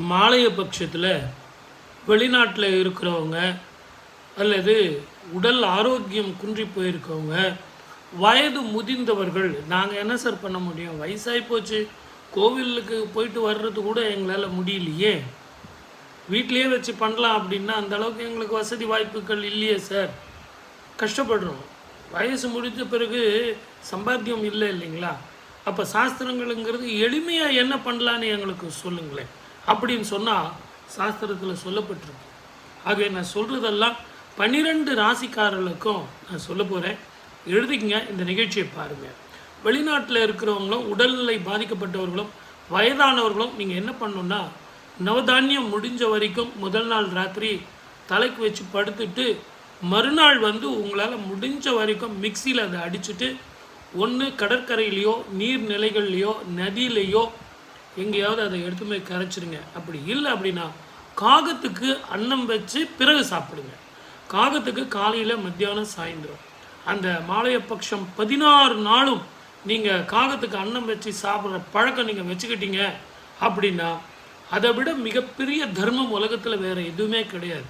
மாலைய பட்சத்தில் வெளிநாட்டில் இருக்கிறவங்க அல்லது உடல் ஆரோக்கியம் குன்றி போயிருக்கவங்க வயது முதிர்ந்தவர்கள் நாங்கள் என்ன சார் பண்ண முடியும்? வயசாகி போச்சு. கோவிலுக்கு போயிட்டு வர்றது கூட எங்களால் முடியலையே. வீட்லேயே வச்சு பண்ணலாம் அப்படின்னா அந்த அளவுக்கு எங்களுக்கு வசதி வாய்ப்புகள் இல்லையே சார் கஷ்டப்படுறோம். வயசு முடிந்த பிறகு சம்பாத்தியம் இல்லை இல்லைங்களா? அப்போ சாஸ்திரங்களுங்கிறது எளிமையாக என்ன பண்ணலான்னு எங்களுக்கு சொல்லுங்களேன். அப்படின்னு சொன்னால் சாஸ்திரத்தில் சொல்லப்பட்டிருக்கு. ஆகவே நான் சொல்கிறதெல்லாம் பன்னிரெண்டு ராசிக்காரர்களுக்கும் நான் சொல்ல போகிறேன் எழுதிக்கங்க இந்த நிகழ்ச்சியை பாருங்கள் வெளிநாட்டில் இருக்கிறவங்களும் உடல்நிலை பாதிக்கப்பட்டவர்களும் வயதானவர்களும் நீங்கள் என்ன பண்ணணுன்னா நவதானியம் முடிஞ்ச வரைக்கும் முதல் நாள் ராத்திரி தலைக்கு வச்சு படுத்துட்டு மறுநாள் வந்து உங்களால் முடிஞ்ச வரைக்கும் மிக்சியில் அதை அடிச்சுட்டு ஒன்று கடற்கரையிலையோ நீர்நிலைகள்லையோ நதியிலையோ எங்கேயாவது அதை எடுத்து போய் கரைச்சிருங்க. அப்படி இல்லை அப்படின்னா காகத்துக்கு அன்னம் வச்சு பிறகு சாப்பிடுங்க. காகத்துக்கு காலையில் மத்தியானம் சாயந்தரம். அந்த மாலைய பட்சம் பதினாறு நாளும் நீங்கள் காகத்துக்கு அன்னம் வச்சு சாப்பிட்ற பழக்கம் நீங்கள் வச்சுக்கிட்டீங்க அப்படின்னா அதை விட மிகப்பெரிய தர்மம் உலகத்தில் வேறு எதுவுமே கிடையாது.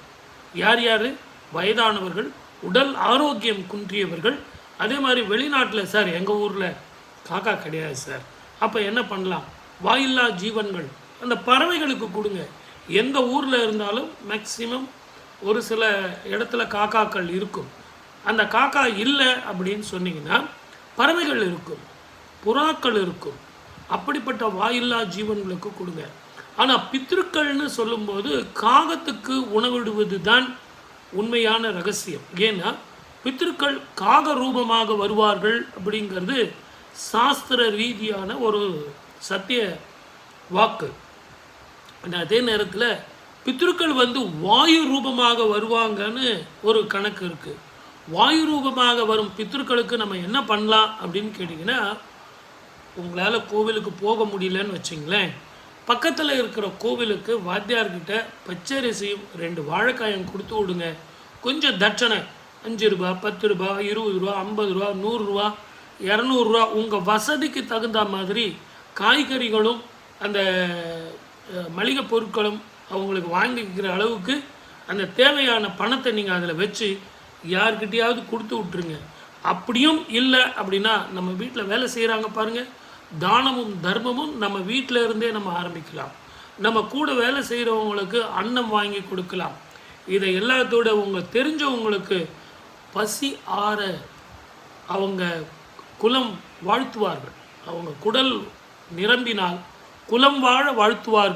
யார் யார்? வயதானவர்கள் உடல் ஆரோக்கியம் குன்றியவர்கள். அதே மாதிரி வெளிநாட்டில் சார் எங்கள் ஊரில் காக்கா கிடையாது சார். அப்போ என்ன பண்ணலாம்? வாயில்லா ஜீவன்கள். அந்த பறவைகளுக்கு கொடுங்க. எந்த ஊரில் இருந்தாலும் மேக்சிமம் ஒரு சில இடத்துல காக்காக்கள் இருக்கும். அந்த காக்கா இல்லை அப்படின்னு சொன்னீங்கன்னா பறவைகள் இருக்கும். புறாக்கள் இருக்கும். அப்படிப்பட்ட வாயில்லா ஜீவன்களுக்கு கொடுங்க. ஆனால் பித்திருக்கள்னு சொல்லும்போது காகத்துக்கு உணவிடுவது தான் உண்மையான ரகசியம். ஏன்னா பித்ருக்கள் காக ரூபமாக வருவார்கள் அப்படிங்கிறது சாஸ்திர ரீதியான ஒரு சத்திய வாக்கு. அதே நேரத்தில் பித்ருக்கள் வந்து வாயு ரூபமாக வருவாங்கன்னு ஒரு கணக்கு இருக்குது வாயு ரூபமாக வரும் பித்ருக்களுக்கு நம்ம என்ன பண்ணலாம் அப்படின்னு கேட்டிங்கன்னா உங்களால் கோவிலுக்கு போக முடியலன்னு வச்சிங்களேன். பக்கத்தில் இருக்கிற கோவிலுக்கு வாத்தியார்கிட்ட பச்சரிசியும் ரெண்டு வாழைக்காயும் கொடுத்து விடுங்க. கொஞ்சம் தட்சணை அஞ்சு ரூபா பத்து ரூபா இருபது ரூபா ஐம்பது ரூபா நூறுரூவா இரநூறுவா உங்கள் வசதிக்கு தகுந்த மாதிரி காய்கறிகளும் அந்த மளிகை பொருட்களும் அவங்களுக்கு வாங்கிக்கிற அளவுக்கு அந்த தேவையான பணத்தை நீங்கள் அதில் வச்சு யார்கிட்டையாவது கொடுத்து விட்ருங்க அப்படியும் இல்லை அப்படின்னா நம்ம வீட்டில் வேலை செய்கிறாங்க பாருங்கள் தானமும் தர்மமும் நம்ம வீட்டில் இருந்தே நம்ம ஆரம்பிக்கலாம். நம்ம கூட வேலை செய்கிறவங்களுக்கு அன்னம் வாங்கி கொடுக்கலாம். இதை எல்லாத்தோட உங்கள் தெரிஞ்சவங்களுக்கு பசி ஆற அவங்க குலம் வாழ்த்துவார்கள். அவங்க குடல் நிரம்பினால் குலம் வாழ வாழ்த்துவார்கள்.